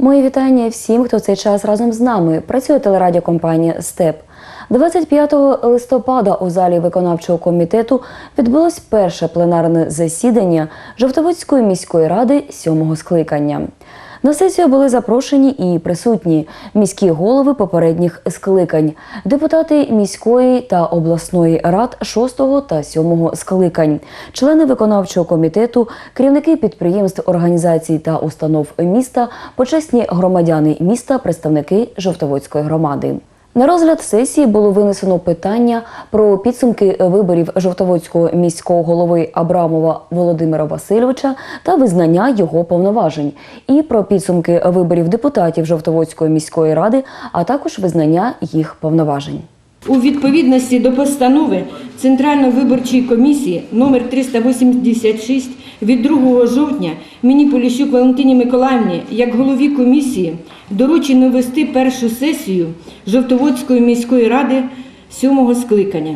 Мої вітання всім, хто цей час разом з нами. Працює телерадіокомпанія Степ. 25 листопада у залі виконавчого комітету відбулось перше пленарне засідання Жовтоводської міської ради сьомого скликання. На сесію були запрошені і присутні міські голови попередніх скликань, депутати міської та обласної рад 6 та 7 скликань, члени виконавчого комітету, керівники підприємств, організацій та установ міста, почесні громадяни міста, представники Жовтоводської громади. На розгляд сесії було винесено питання про підсумки виборів Жовтоводського міського голови Абрамова Володимира Васильовича та визнання його повноважень, і про підсумки виборів депутатів Жовтоводської міської ради, а також визнання їх повноважень. У відповідності до постанови Центральної виборчої комісії номер 386 від 2 жовтня мені Поліщук Валентині Миколаївні, як голові комісії, доручено вести першу сесію Жовтоводської міської ради сьомого скликання.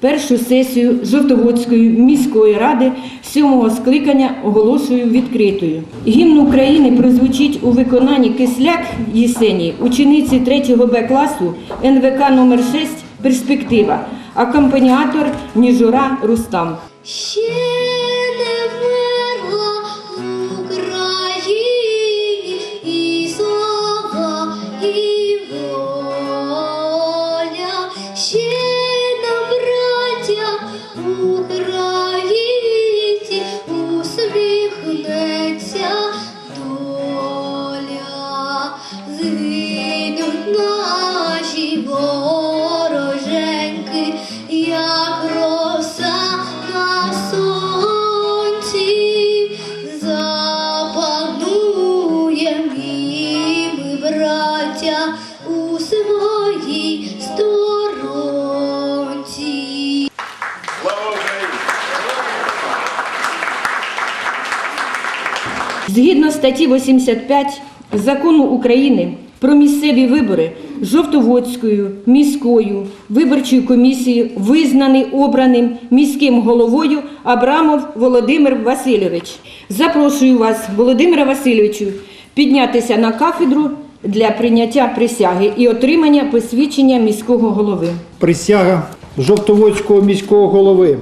Першу сесію Жовтоводської міської ради сьомого скликання оголошую відкритою. Гімн України прозвучить у виконанні Кисляк Єсенії, учениці 3 Б класу НВК номер 6 Перспектива, акомпаніатор Ніжура Рустам. У своїй сторонці. Згідно статті 85 Закону України про місцеві вибори Жовтоводською міською виборчою комісією визнаний обраним міським головою Абрамов Володимир Васильович. Запрошую вас, Володимира Васильовичу, піднятися на кафедру для прийняття присяги і отримання посвідчення міського голови. Присяга Жовтоводського міського голови.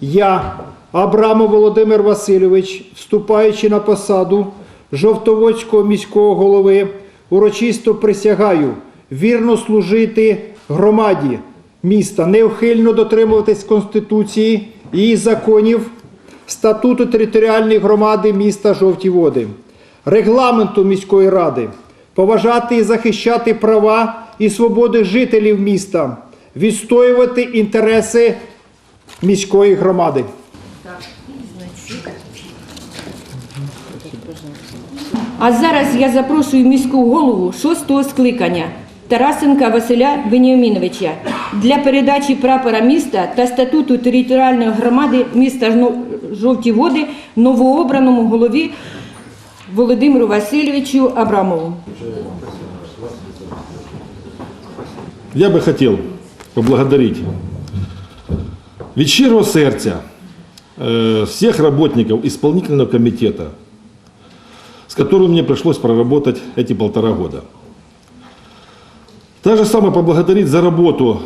Я, Абрамов Володимир Васильович, вступаючи на посаду Жовтоводського міського голови, урочисто присягаю вірно служити громаді міста, неухильно дотримуватись Конституції, її законів, статуту територіальної громади міста Жовті Води, регламенту міської ради, поважати і захищати права і свободи жителів міста, відстоювати інтереси міської громади. А зараз я запрошую міську голову шостого скликання Тарасенка Василя Веніаміновича для передачі прапора міста та статуту територіальної громади міста Жовті Води новообраному голові Володимиру Васильовичу Абрамову. Я би хотів поблагодарить від щирого серця э, всех работников исполнительного комитета, с которым мне пришлось проработать эти полтора года. Также самое поблагодарить за работу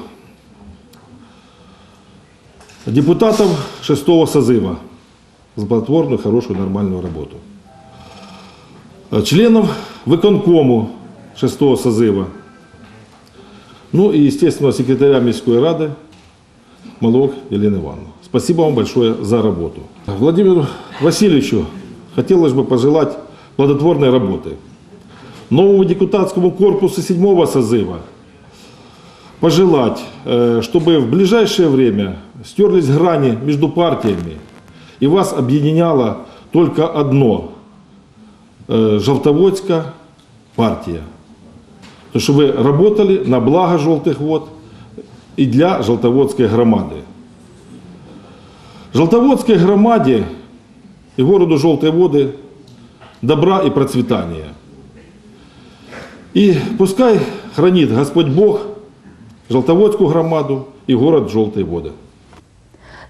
депутатов шестого созыва, за плодотворную, хорошую, нормальную работу. Э, Членов выконкому шестого созыва, ну и, естественно, секретаря Мирской Рады Малок Елены Ивановны. Спасибо вам большое за работу. Владимиру Васильевичу хотелось бы пожелать плодотворной работы. Новому депутатскому корпусу седьмого созыва пожелать, э, чтобы в ближайшее время стерлись грани между партиями и вас объединяло только одно э, – Желтоводская партия. То, что вы работали на благо желтых вод и для Желтоводской громады. Желтоводской громаде и городу Желтые воды добра и процветания. И пускай хранит Господь Бог Желтоводскую громаду и город Желтые воды.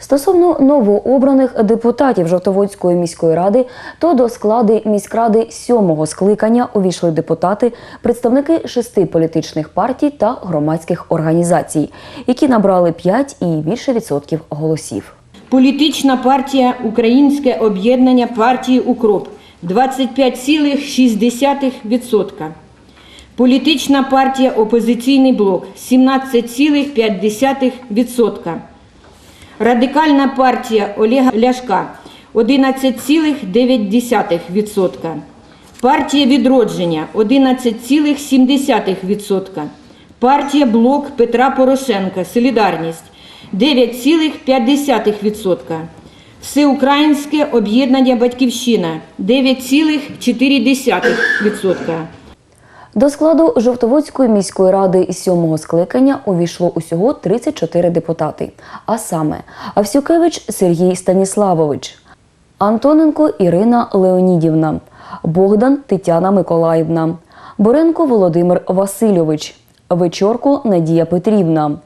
Стосовно новообраних депутатів Жовтоводської міської ради, то до складу міськради сьомого скликання увійшли депутати, представники шести політичних партій та громадських організацій, які набрали 5 і більше відсотків голосів. Політична партія Українське об'єднання партії Укроп 25,6%. Політична партія Опозиційний блок 17,5%. Радикальна партія Олега Ляшка 11,9%. Партія відродження 11,7%. Партія Блок Петра Порошенка Солідарність 9,5%. Всеукраїнське об'єднання Батьківщина 9,4%. До складу Жовтоводської міської ради сьомого скликання увійшло усього 34 депутати. А саме Авсюкевич Сергій Станіславович, Антоненко Ірина Леонідівна, Богдан Тетяна Миколаївна, Боренко Володимир Васильович, Вечорко Надія Петрівна,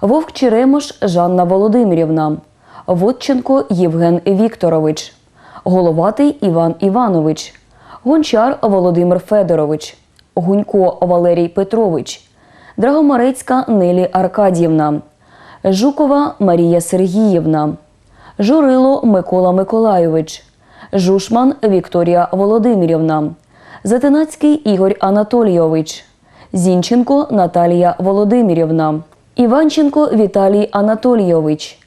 Вовк Черемош Жанна Володимирівна, Водченко Євген Вікторович, Головатий Іван Іванович, Гончар Володимир Федорович, Гунько Валерій Петрович, Драгомарецька Нелі Аркадіївна, Жукова Марія Сергіївна, Журило Микола Миколайович, Жушман Вікторія Володимирівна, Затинацький Ігор Анатолійович, Зінченко Наталія Володимирівна, Іванченко Віталій Анатолійович,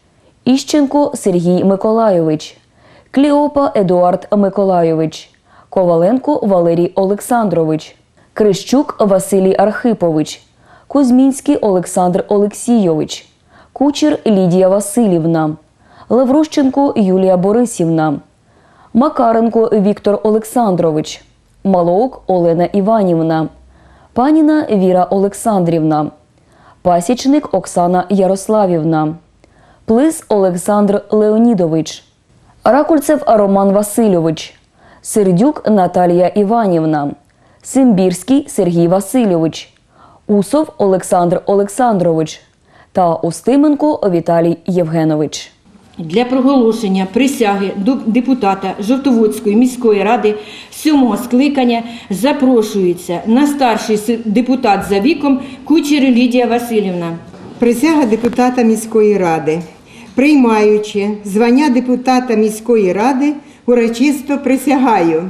Іщенко Сергій Миколайович, Кліопа Едуард Миколайович, Коваленко Валерій Олександрович, Крищук Василій Архипович, Кузьмінський Олександр Олексійович, Кучер Лідія Васильівна, Лаврущенко Юлія Борисівна, Макаренко Віктор Олександрович, Малоук Олена Іванівна, Паніна Віра Олександрівна, Пасічник Оксана Ярославівна, Плис Олександр Леонідович, Ракульцев Роман Васильович, Сердюк Наталія Іванівна, Симбірський Сергій Васильович, Усов Олександр Олександрович та Устименко Віталій Євгенович. Для проголошення присяги до депутата Жовтоводської міської ради сьомого скликання запрошується на старший депутат за віком Кучер Лідія Васильівна. Присяга депутата міської ради. Приймаючи звання депутата міської ради, урочисто присягаю.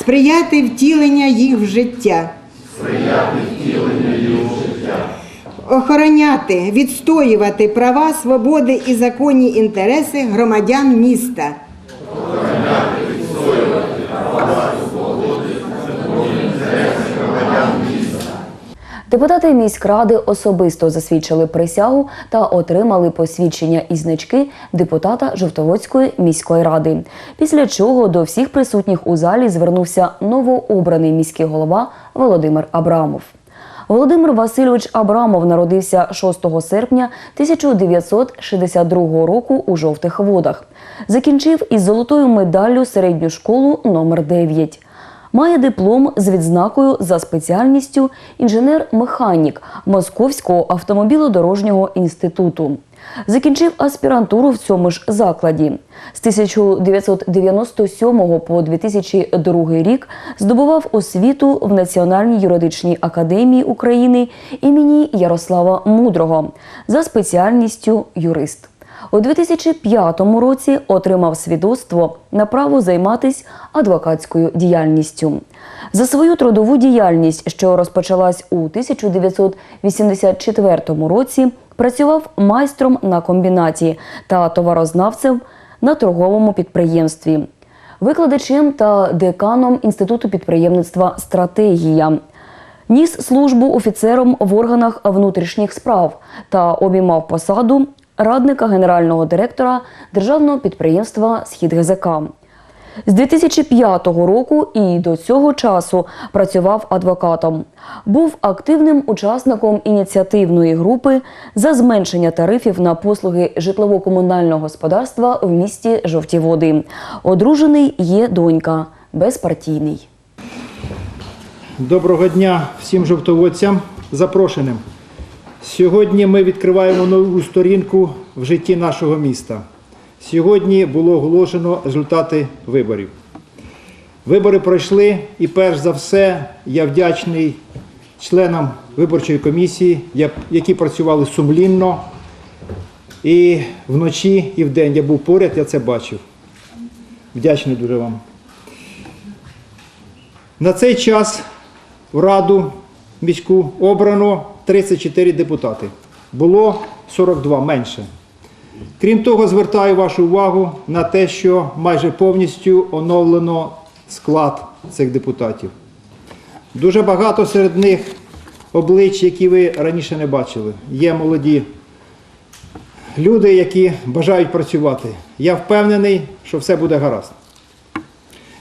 Сприяти втілення їх в життя. сприяти втілення життя, Охороняти, відстоювати права, свободи і законні інтереси громадян міста. Депутати міськради особисто засвідчили присягу та отримали посвідчення і значки депутата Жовтоводської міської ради. Після чого до всіх присутніх у залі звернувся новообраний міський голова Володимир Абрамов. Володимир Васильович Абрамов народився 6 серпня 1962 року у жовтих водах. Закінчив із золотою медаллю середню школу номер 9 Має диплом з відзнакою за спеціальністю інженер-механік Московського автомобілодорожнього інституту. Закінчив аспірантуру в цьому ж закладі. З 1997 по 2002 рік здобував освіту в Національній юридичній академії України імені Ярослава Мудрого за спеціальністю юрист. У 2005 році отримав свідоцтво на право займатися адвокатською діяльністю. За свою трудову діяльність, що розпочалась у 1984 році, працював майстром на комбінаті та товарознавцем на торговому підприємстві, викладачем та деканом Інституту підприємництва Стратегія. ніс службу офіцером в органах внутрішніх справ та обіймав посаду радника генерального директора державного підприємства Схід ГЗК. З 2005 року і до цього часу працював адвокатом. Був активним учасником ініціативної групи за зменшення тарифів на послуги житлово-комунального господарства в місті Жовті Води. Одружений є донька, безпартійний. Доброго дня всім жовтоводцям, запрошеним. Сьогодні ми відкриваємо нову сторінку в житті нашого міста. Сьогодні було оголошено результати виборів. Вибори пройшли, і перш за все я вдячний членам виборчої комісії, які працювали сумлінно. І вночі, і вдень я був поряд, я це бачив. Вдячний дуже вам. На цей час в Раду міську обрано 34 депутати. Було 42 менше. Крім того, звертаю вашу увагу на те, що майже повністю оновлено склад цих депутатів. Дуже багато серед них облич, які ви раніше не бачили. Є молоді люди, які бажають працювати. Я впевнений, що все буде гаразд.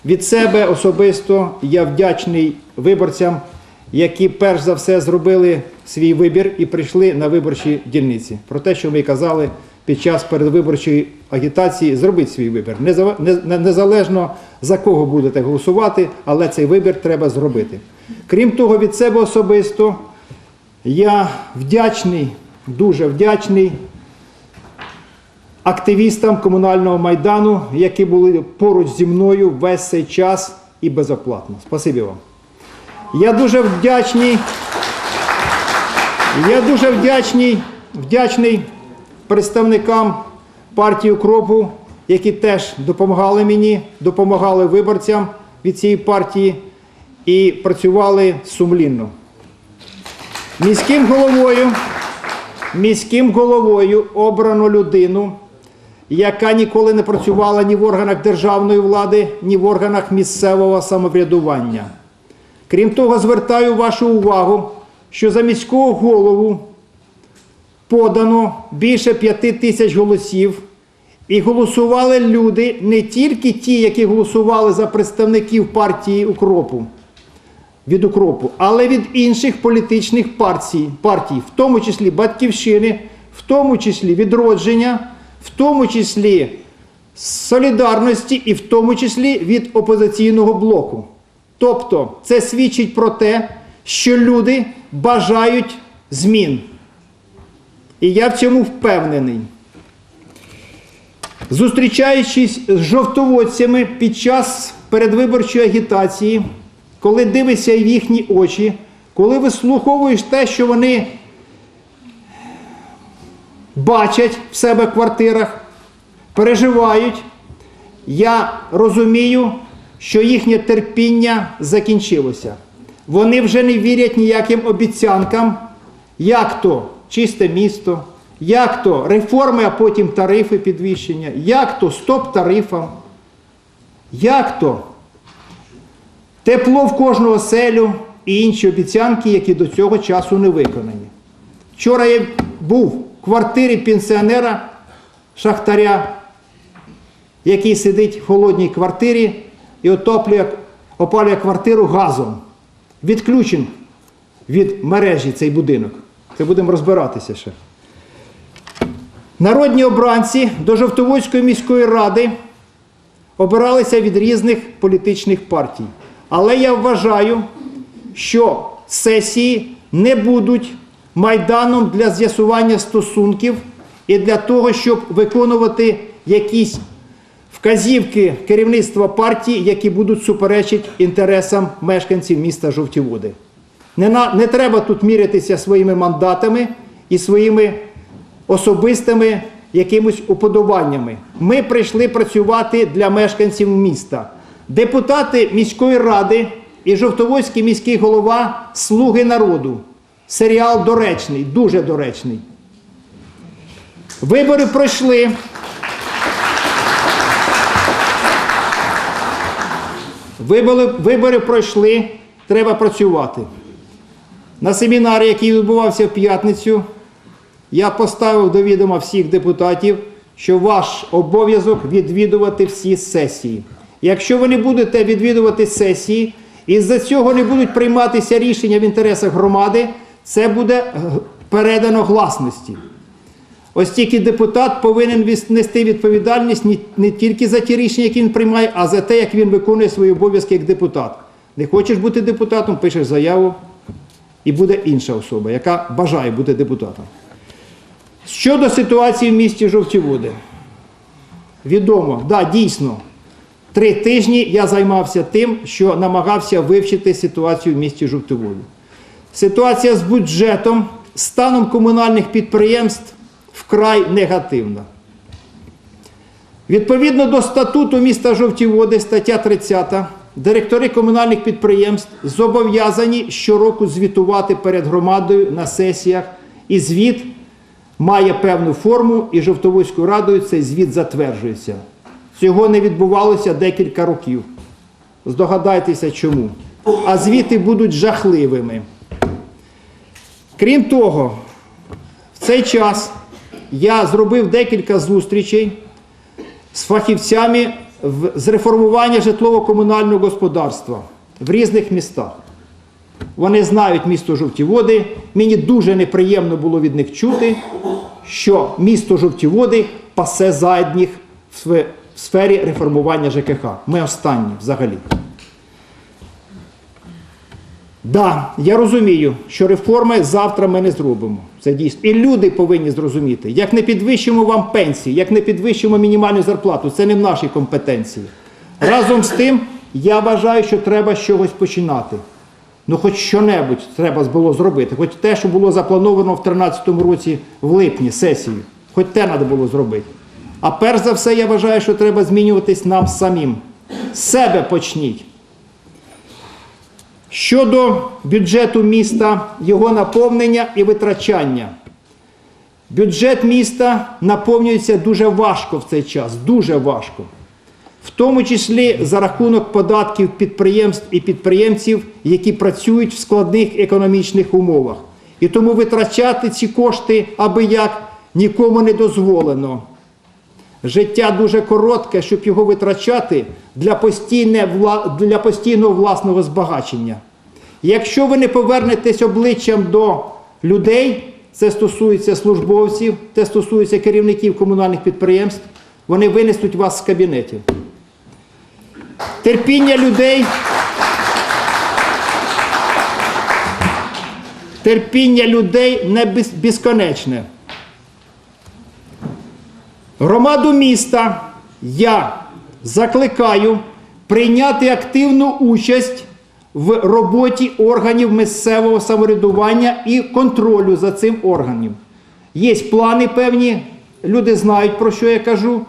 Від себе особисто я вдячний виборцям, які перш за все зробили свій вибір і прийшли на виборчі дільниці. Про те, що ми казали під час передвиборчої агітації, зробіть свій вибір. Неза- не- не- Незалежно за кого будете голосувати, але цей вибір треба зробити. Крім того, від себе особисто я вдячний, дуже вдячний активістам комунального майдану, які були поруч зі мною весь цей час і безоплатно. Спасибі вам. Я дуже вдячний. Я дуже вдячний, вдячний представникам партії Укропу, які теж допомагали мені, допомагали виборцям від цієї партії і працювали сумлінно. Міським головою, міським головою обрано людину, яка ніколи не працювала ні в органах державної влади, ні в органах місцевого самоврядування. Крім того, звертаю вашу увагу, що за міського голову подано більше п'яти тисяч голосів, і голосували люди не тільки ті, які голосували за представників партії Укропу, від Укропу, але від інших політичних партій, партій, в тому числі Батьківщини, в тому числі відродження, в тому числі солідарності і в тому числі від опозиційного блоку. Тобто це свідчить про те, що люди бажають змін. І я в цьому впевнений. Зустрічаючись з жовтоводцями під час передвиборчої агітації, коли дивишся в їхні очі, коли вислуховуєш те, що вони бачать в себе в квартирах, переживають, я розумію, що їхнє терпіння закінчилося. Вони вже не вірять ніяким обіцянкам, як то чисте місто, як то реформи, а потім тарифи підвищення, як то стоп тарифам, як то тепло в кожну оселю і інші обіцянки, які до цього часу не виконані. Вчора я був в квартирі пенсіонера шахтаря, який сидить в холодній квартирі і отоплює, опалює квартиру газом. Відключен від мережі цей будинок. Це будемо розбиратися ще. Народні обранці до Жовтоводської міської ради обиралися від різних політичних партій. Але я вважаю, що сесії не будуть майданом для з'ясування стосунків і для того, щоб виконувати якісь вказівки керівництва партії, які будуть суперечити інтересам мешканців міста Жовті Води. Не, на, не треба тут мірятися своїми мандатами і своїми особистими якимось уподобаннями. Ми прийшли працювати для мешканців міста. Депутати міської ради і Жовтоводський міський голова Слуги народу. Серіал доречний, дуже доречний. Вибори пройшли. Вибори, вибори пройшли, треба працювати. На семінарі, який відбувався в п'ятницю, я поставив до відома всіх депутатів, що ваш обов'язок відвідувати всі сесії. Якщо ви не будете відвідувати сесії, і з-за цього не будуть прийматися рішення в інтересах громади, це буде е, передано гласності. Ось тільки депутат повинен нести відповідальність не тільки за ті рішення, які він приймає, а за те, як він виконує свої обов'язки як депутат. Не хочеш бути депутатом, пишеш заяву, і буде інша особа, яка бажає бути депутатом. Щодо ситуації в місті Жовтіводи, відомо, да, дійсно, три тижні я займався тим, що намагався вивчити ситуацію в місті Жовтіводі. Ситуація з бюджетом, станом комунальних підприємств вкрай негативна. Відповідно до статуту міста Жовті Води, стаття 30, директори комунальних підприємств зобов'язані щороку звітувати перед громадою на сесіях, і звіт має певну форму, і Жовтоводською радою цей звіт затверджується. Цього не відбувалося декілька років. Здогадайтеся чому. А звіти будуть жахливими. Крім того, в цей час я зробив декілька зустрічей з фахівцями з реформування житлово-комунального господарства в різних містах. Вони знають місто Жовті Води. Мені дуже неприємно було від них чути, що місто Жовті Води пасе задніх в сфері реформування ЖКХ. Ми останні взагалі. Да, я розумію, що реформи завтра ми не зробимо. Це дійсно. І люди повинні зрозуміти, як не підвищимо вам пенсії, як не підвищимо мінімальну зарплату, це не в нашій компетенції. Разом з тим, я вважаю, що треба з чогось починати. Ну, хоч що-небудь треба було зробити, хоч те, що було заплановано в 2013 році в липні сесію, хоч те треба було зробити. А перш за все, я вважаю, що треба змінюватись нам самим. Себе почніть. Щодо бюджету міста, його наповнення і витрачання. Бюджет міста наповнюється дуже важко в цей час, дуже важко. В тому числі за рахунок податків підприємств і підприємців, які працюють в складних економічних умовах. І тому витрачати ці кошти аби як нікому не дозволено. Життя дуже коротке, щоб його витрачати для, постійного власного збагачення. Якщо ви не повернетесь обличчям до людей, це стосується службовців, це стосується керівників комунальних підприємств, вони винесуть вас з кабінетів. Терпіння людей. Терпіння людей не безконечне. Громаду міста я закликаю прийняти активну участь в роботі органів місцевого самоврядування і контролю за цим органом. Є плани певні, люди знають, про що я кажу.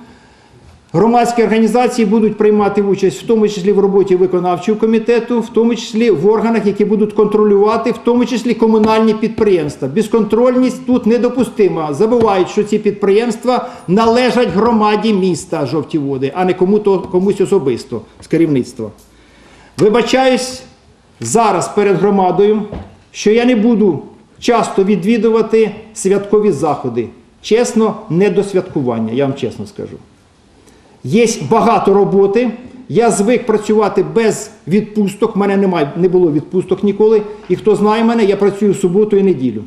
Громадські організації будуть приймати участь в тому числі в роботі виконавчого комітету, в тому числі в органах, які будуть контролювати, в тому числі комунальні підприємства. Безконтрольність тут недопустима. Забувають, що ці підприємства належать громаді міста Жовті Води, а не комусь особисто з керівництва. Вибачаюсь зараз перед громадою, що я не буду часто відвідувати святкові заходи. Чесно, не до святкування, я вам чесно скажу. Є багато роботи. Я звик працювати без відпусток. У мене немає, не було відпусток ніколи. І хто знає мене, я працюю суботу і неділю.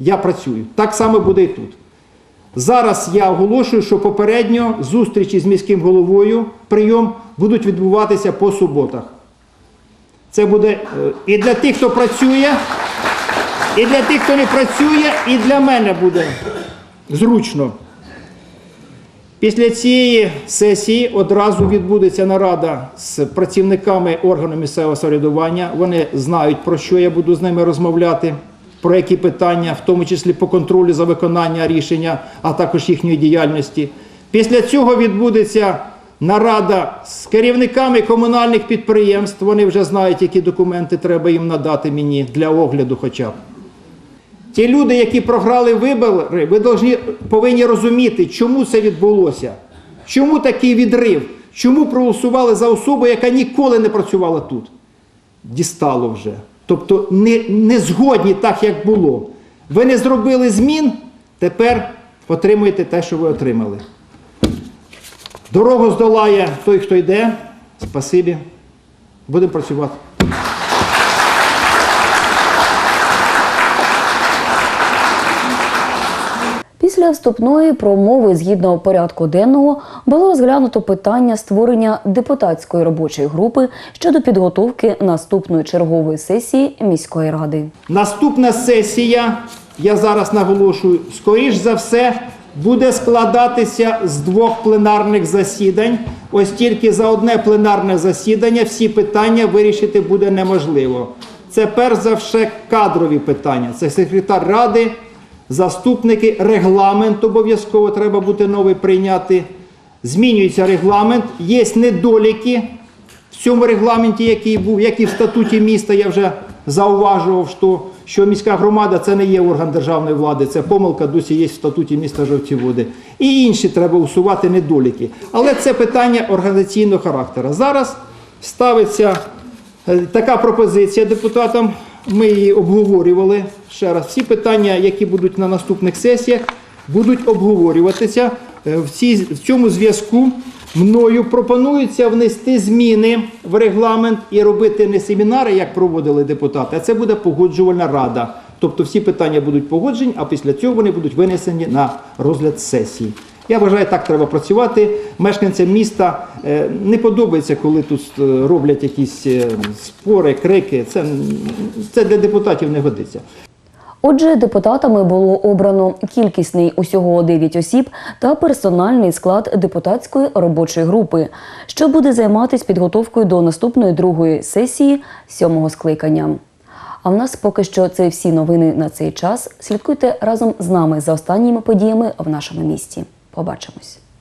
Я працюю. Так само буде і тут. Зараз я оголошую, що попередньо зустрічі з міським головою, прийом будуть відбуватися по суботах. Це буде е, і для тих, хто працює, і для тих, хто не працює, і для мене буде зручно. Після цієї сесії одразу відбудеться нарада з працівниками органу місцевого самоврядування. Вони знають, про що я буду з ними розмовляти, про які питання, в тому числі по контролю за виконання рішення, а також їхньої діяльності. Після цього відбудеться нарада з керівниками комунальних підприємств. Вони вже знають, які документи треба їм надати мені для огляду, хоча б. Ті люди, які програли вибори, ви повинні розуміти, чому це відбулося, чому такий відрив, чому проголосували за особу, яка ніколи не працювала тут. Дістало вже. тобто не, не згодні так, як було. Ви не зробили змін, тепер отримуєте те, що ви отримали. Дорогу здолає той, хто йде. Спасибі. Будемо працювати. Після вступної промови згідно порядку денного було розглянуто питання створення депутатської робочої групи щодо підготовки наступної чергової сесії міської ради. Наступна сесія, я зараз наголошую, скоріш за все, буде складатися з двох пленарних засідань. Ось тільки за одне пленарне засідання всі питання вирішити буде неможливо. Це перш за все кадрові питання. Це секретар ради, заступники, регламент обов'язково треба буде новий прийняти. Змінюється регламент, є недоліки в цьому регламенті, який був, як і в статуті міста, я вже зауважував, що, що міська громада це не є орган державної влади, це помилка досі є в статуті міста Жовтіводи. І інші треба усувати недоліки. Але це питання організаційного характеру. Зараз ставиться е, така пропозиція депутатам. Ми її обговорювали ще раз. Всі питання, які будуть на наступних сесіях, будуть обговорюватися. Е, В, цій, в цьому зв'язку мною пропонується внести зміни в регламент і робити не семінари, як проводили депутати, а це буде погоджувальна рада. Тобто всі питання будуть погоджені, а після цього вони будуть винесені на розгляд сесії. Я вважаю, так треба працювати. Мешканцям міста е, не подобається, коли тут е, роблять якісь е, спори, крики. Це, це для депутатів не годиться. Отже, депутатами було обрано кількісний усього 9 осіб та персональний склад депутатської робочої групи, що буде займатися підготовкою до наступної другої сесії сьомого скликання. А в нас поки що це всі новини на цей час. Слідкуйте разом з нами за останніми подіями в нашому місті. Побачимось.